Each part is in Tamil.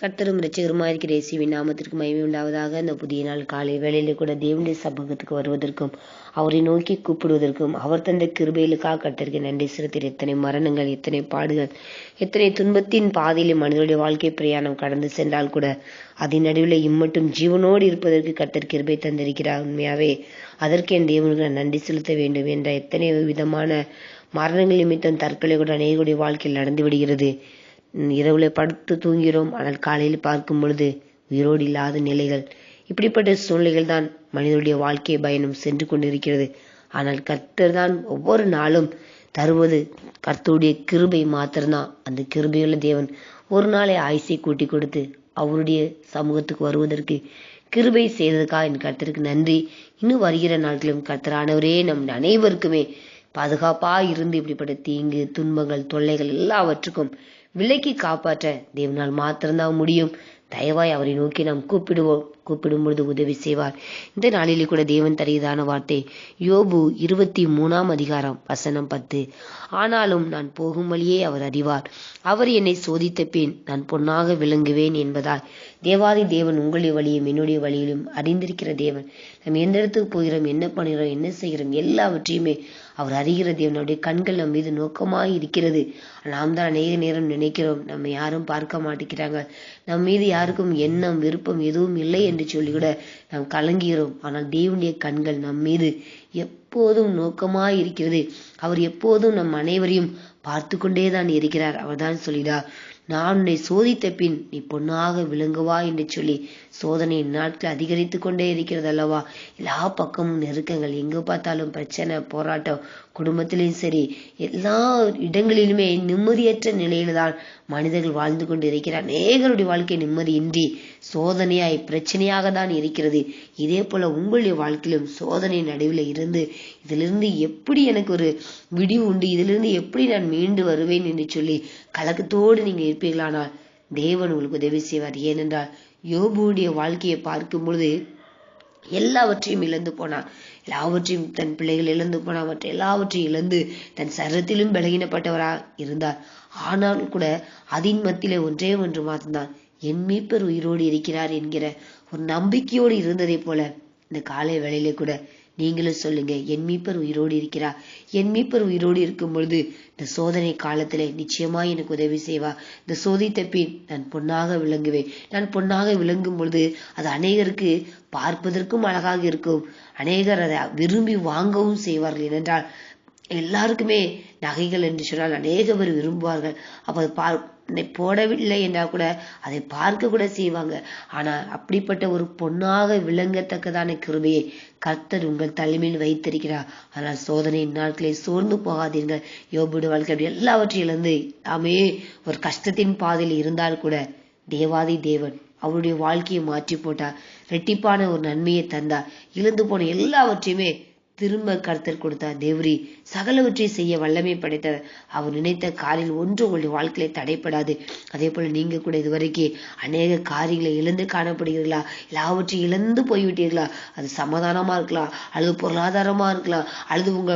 கர்த்தரும் ரசிகருமா இருக்கிற இயேசுவின் நாமத்திற்கு மகிமை உண்டாவதாக. இந்த புதிய நாள் காலை வேளையிலே கூட தேவனுடைய சமூகத்துக்கு வருவதற்கும் அவரை நோக்கி கூப்பிடுவதற்கும் அவர் தந்த கிருபையிலுக்காக கர்த்தருக்கு நன்றி செலுத்தி எத்தனை மரணங்கள் எத்தனை பாடுகள் எத்தனை துன்பத்தின் பாதையிலே மனிதனுடைய வாழ்க்கை பிரயாணம் கடந்து சென்றால் கூட அதன் நடுவில் இம்மட்டும் ஜீவனோடு இருப்பதற்கு கர்த்தர் கிருபை தந்திருக்கிறார். உண்மையாவே அதற்கு என் தேவனுக்கு நன்றி செலுத்த வேண்டும் என்ற எத்தனை விதமான மரணங்கள் நிமித்தம் தற்கொலை கூட அநேகருடைய வாழ்க்கையில் நடந்து விடுகிறது. இரவுல படுத்து தூங்கிறோம். ஆனால் காலையில் பார்க்கும் பொழுது உயிரோடு இல்லாத நிலைகள். இப்படிப்பட்ட சூழ்நிலைகள் தான் மனிதனுடைய வாழ்க்கை பயணம் சென்று கொண்டிருக்கிறது. ஆனால் கர்த்தர் தான் ஒவ்வொரு நாளும் தருவது கர்த்தருடைய கிருபை மாத்திரம்தான். அந்த கிருபையுள்ள தேவன் ஒரு நாளை ஆயுசை கூட்டி கொடுத்து அவருடைய சமூகத்துக்கு வருவதற்கு கிருபை செய்ததுக்காக என் கர்த்தருக்கு நன்றி. இன்னும் வருகிற நாட்களிலும் கர்த்தரானவரே நம் அனைவருக்குமே பாதுகாப்பா இருந்து இப்படிப்பட்ட தீங்கு துன்பங்கள் தொல்லைகள் எல்லாவற்றுக்கும் விலைக்கு காப்பாற்ற தேவனால் மாத்திரம்தான் முடியும். தயவாய் அவரை நோக்கி நாம் கூப்பிடுவோம். கூப்பிடும் பொழுது உதவி செய்வார். இந்த நாளிலே கூட தேவன் தருகிறதான வார்த்தை. யோபு இருபத்தி மூணாம் அதிகாரம் வசனம் பத்து. ஆனாலும் நான் போகும் வழியே அவர் அறிவார். அவர் என்னை சோதித்த பின் நான் பொன்னாக விளங்குவேன் என்பதால். தேவாதி தேவன் உங்களுடைய வழியும் என்னுடைய வழியிலும் அறிந்திருக்கிற தேவன். நம்ம எந்த இடத்துக்கு போகிறோம் என்ன பண்ணுகிறோம் என்ன செய்கிறோம் எல்லாவற்றையுமே அவர் அறிகிற தேவன். அவருடைய கண்கள் நம் மீது நோக்கமாக இருக்கிறது. நாம் தான் அநேக நேரம் நினைக்கிறோம். நம்ம யாரும் பார்க்க மாட்டேங்கிறாங்க. நம் மீது யாருக்கும் எண்ணம் விருப்பம் எதுவும் இல்லை என்று சொல்லி கூட நாம் கலங்குகிறோம் ஆனால் தேவனுடைய கண்கள் நம் மீது எப்போதும் நோக்கமாய் இருக்கிறது. அவர் எப்போதும் நம் அனைவரையும் பார்த்து கொண்டே தான் இருக்கிறார். அவர்தான் சொல்லிடா நான் உன்னை சோதித்த பின் நீ பொன்னாக விளங்குவா என்று சொல்லி சோதனையின் நாட்கள் அதிகரித்து கொண்டே இருக்கிறது அல்லவா எல்லா பக்கமும் நெருக்கங்கள். எங்கு பார்த்தாலும் பிரச்சனை போராட்டம் குடும்பத்திலையும் சரி எல்லா இடங்களிலுமே நிம்மதியற்ற நிலையில தான் மனிதர்கள் வாழ்ந்து கொண்டு இருக்கிறார் அநேகருடைய வாழ்க்கை நிம்மதியின்றி சோதனையாய் பிரச்சனையாக தான் இருக்கிறது. இதே போல உங்களுடைய வாழ்க்கையிலும் சோதனை நடுவில் இருந்து இதிலிருந்து எப்படி எனக்கு ஒரு விடிவு உண்டு? இதிலிருந்து எப்படி நான் மீண்டு வருவேன் என்று சொல்லி கலக்கத்தோடு நீங்க இருப்பீர்களானால் தேவன் உங்களுக்கு உதவி செய்வார். ஏனென்றால் யோபுடைய வாழ்க்கையை பார்க்கும் பொழுது எல்லாவற்றையும் இழந்து போனான். எல்லாவற்றையும் தன் பிள்ளைகள் இழந்து போனான். மற்ற எல்லாவற்றையும் இழந்து தன் சரத்திலும் பலகீனப்பட்டவரா இருந்தார் ஆனாலும் கூட அதின் மத்தியிலே ஒன்றே ஒன்று மாத்திருந்தான் என் மீட்பர் உயிரோடு இருக்கிறார் என்கிற ஒரு நம்பிக்கையோடு இருந்ததை போல இந்த காலை வேளையிலே கூட நீங்களும் சொல்லுங்க என் மீப்பர் உயிரோடு இருக்கிறா என் மீப்பர் உயிரோடு இருக்கும் பொழுது இந்த சோதனை காலத்திலே நிச்சயமா எனக்கு உதவி செய்வா இந்த சோதித்த பின் நான் பொன்னாக விளங்குவேன். நான் பொன்னாக விளங்கும் பொழுது அது அநேகருக்கு பார்ப்பதற்கும் அழகாக இருக்கும். அநேகர் அதை விரும்பி வாங்கவும் செய்வார்கள். ஏனென்றால் எல்லாருக்குமே நகைகள் என்று சொன்னால் அநேக பேர் விரும்புவார்கள். அப்ப பார் போடவில்லை என்றால் கூட அதை பார்க்க கூட செய்வாங்க. ஆனால் அப்படிப்பட்ட ஒரு பொன்னாக விளங்கத்தக்கதான கிருபையை கர்த்தர் உங்கள் தலைமையில் வைத்திருக்கிறார். ஆனால் சோதனை நாட்களை சோர்ந்து போகாதீர்கள். யோபுடு வாழ்க்கை அப்படி எல்லாவற்றையும் இழந்து நாமே ஒரு கஷ்டத்தின் பாதையில் இருந்தால் கூட தேவாதி தேவன் அவருடைய வாழ்க்கையை மாற்றி போட்டார். ரெட்டிப்பான ஒரு நன்மையை தந்தார். இழந்து போன எல்லாவற்றையுமே திரும்ப கருத்தர் கொடுத்தார் தேவரி சகலவற்றை செய்ய வல்லமை படைத்தார் அவர் நினைத்த காரில் ஒன்று உங்களுடைய வாழ்க்கையில தடைப்படாது அதே போல நீங்க கூட இதுவரைக்கு அநேக காரியங்களை இழந்து காணப்படுகிறீர்களா? எல்லாவற்றையும் இழந்து போய்விட்டீர்களா? அது சமாதானமா இருக்கலாம். அல்லது பொருளாதாரமா இருக்கலாம். அல்லது உங்க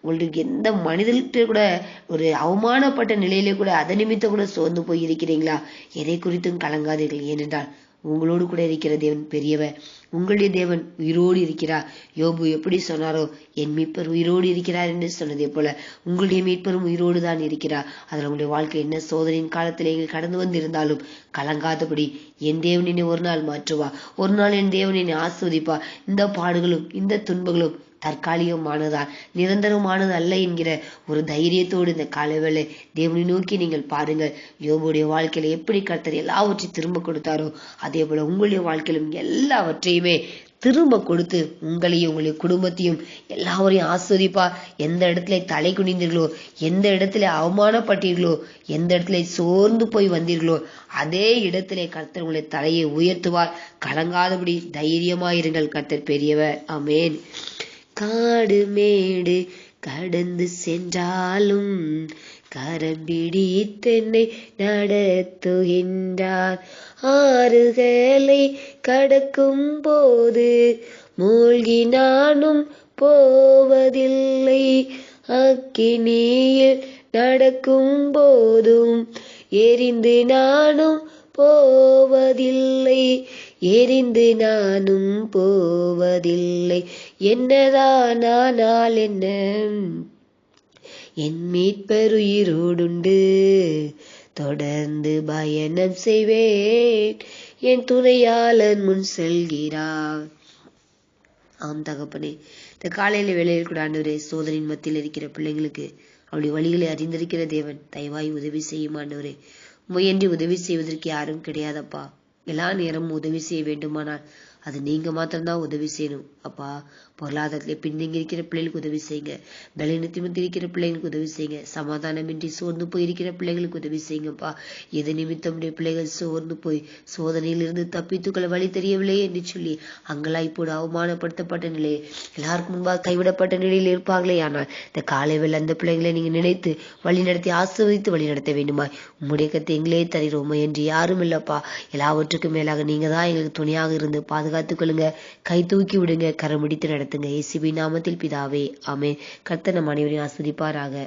உங்களுக்கு எந்த மனிதர்கிட்ட கூட ஒரு அவமானப்பட்ட நிலையிலே கூட அதை நிமித்தம் கூட சோர்ந்து போய் இருக்கிறீங்களா? எதை குறித்தும் கலங்காதீர்கள். ஏனென்றால் உங்களோடு கூட இருக்கிற தேவன் பெரியவர். உங்களுடைய தேவன் உயிரோடு இருக்கிறார். யோபு எப்படி சொன்னாரோ என் மீட்பர் உயிரோடு இருக்கிறார் என்று சொன்னதே போல உங்களுடைய மீட்பரும் உயிரோடு தான் இருக்கிறார். அதில் உங்களுடைய வாழ்க்கை என்ன சோதனையின் காலத்தில் நீங்கள் கடந்து வந்திருந்தாலும் கலங்காதபடி என் தேவனினை ஒரு நாள் மாற்றுவா ஒரு நாள் என் தேவனினை ஆஸ்வதிப்பா இந்த பாடுகளும் இந்த துன்பங்களும் தற்காலிகமானதால் நிரந்தரமானது அல்ல என்கிற ஒரு தைரியத்தோடு இந்த காலவேளை தேவனை நோக்கி நீங்கள் பாருங்கள். யோபுடைய வாழ்க்கையில எப்படி கர்த்தர் எல்லாவற்றையும் திரும்ப கொடுத்தாரோ அதே போல உங்களுடைய வாழ்க்கையிலும் எல்லாவற்றையுமே திரும்ப கொடுத்து உங்களையும் உங்களுடைய குடும்பத்தையும் எல்லாரையும் ஆஸ்வதிப்பா. எந்த இடத்துல தலை குனிந்தீர்களோ எந்த இடத்துல அவமானப்பட்டீர்களோ எந்த இடத்துல சோர்ந்து போய் வந்தீர்களோ அதே இடத்திலே கர்த்தர் உங்களை தலையை உயர்த்துவார். கலங்காதபடி தைரியமாயிருங்கள் கர்த்தர் பெரியவர். அமேன் காடு மேடு கடந்து சென்றாலும் கரம் பிடித்தென்னை நடத்துகின்றார். ஆறுகளை கடக்கும் போது மூழ்கி நானும் போவதில்லை. அக்கினியில் நடக்கும் போதும் எரிந்து நானும் போவதில்லை. எரிந்து நானும் போவதில்லை. என்னதான் ஆனால் என்ன? என் மீட்பருயிரோடுண்டு. தொடர்ந்து பயணம் செய்வேன். என் துணையாளன் முன் செல்கிறார். ஆம் தகப்பனே இந்த காலையில வேலையில் கூட ஆண்டவரே சோதனையின் மத்தியில் இருக்கிற பிள்ளைங்களுக்கு அவளுடைய வழிகளை அறிந்திருக்கிற தேவன் தயவாய் உதவி செய்யும் ஆண்டவரே. முயன்று உதவி செய்வதற்கு யாரும் கிடையாதப்பா. எல்லா நேரமும் உதவி செய்ய வேண்டுமானால் அது நீங்க மாத்திரம்தான் உதவி செய்யணும். அப்பா பொருளாதாரத்திலே பின்தங்கி இருக்கிற பிள்ளைகளுக்கு உதவி செய்யுங்க. பலனத்திமத்தி இருக்கிற பிள்ளைகளுக்கு உதவி செய்யுங்க. சமாதானமின்றி சோர்ந்து போய் இருக்கிற பிள்ளைகளுக்கு உதவி செய்யுங்கப்பா. எது நிமித்தம் பிள்ளைகள் சோர்ந்து போய் சோதனையிலிருந்து தப்பித்துக்கொள்ள வழி தெரியவில்லையே என்று சொல்லி அங்கெல்லாம் இப்போது அவமானப்படுத்தப்பட்ட நிலையை எல்லாருக்கும் முன்பாக கைவிடப்பட்ட நிலையில் இருப்பாங்களே ஆனால் இந்த காலை வேலை அந்த பிள்ளைகளை நீங்க நினைத்து வழி நடத்தி ஆசிர்வதித்து வழி நடத்த வேண்டுமா உம்முடைய கத்தை எங்களே தருகிறோம் என்று யாரும் இல்லப்பா. எல்லாவற்றுக்கும் மேலாக நீங்க தான் எங்களுக்கு துணையாக இருந்து பாதுகாத்துக் கொள்ளுங்க கை தூக்கி விடுங்க. கரமுடித்து நடத்துங்க. இயேசுவின் நாமத்தில் பிதாவே. ஆமென். கர்த்தர் நம் அனைவரையும் ஆஸ்வதிப்பாராக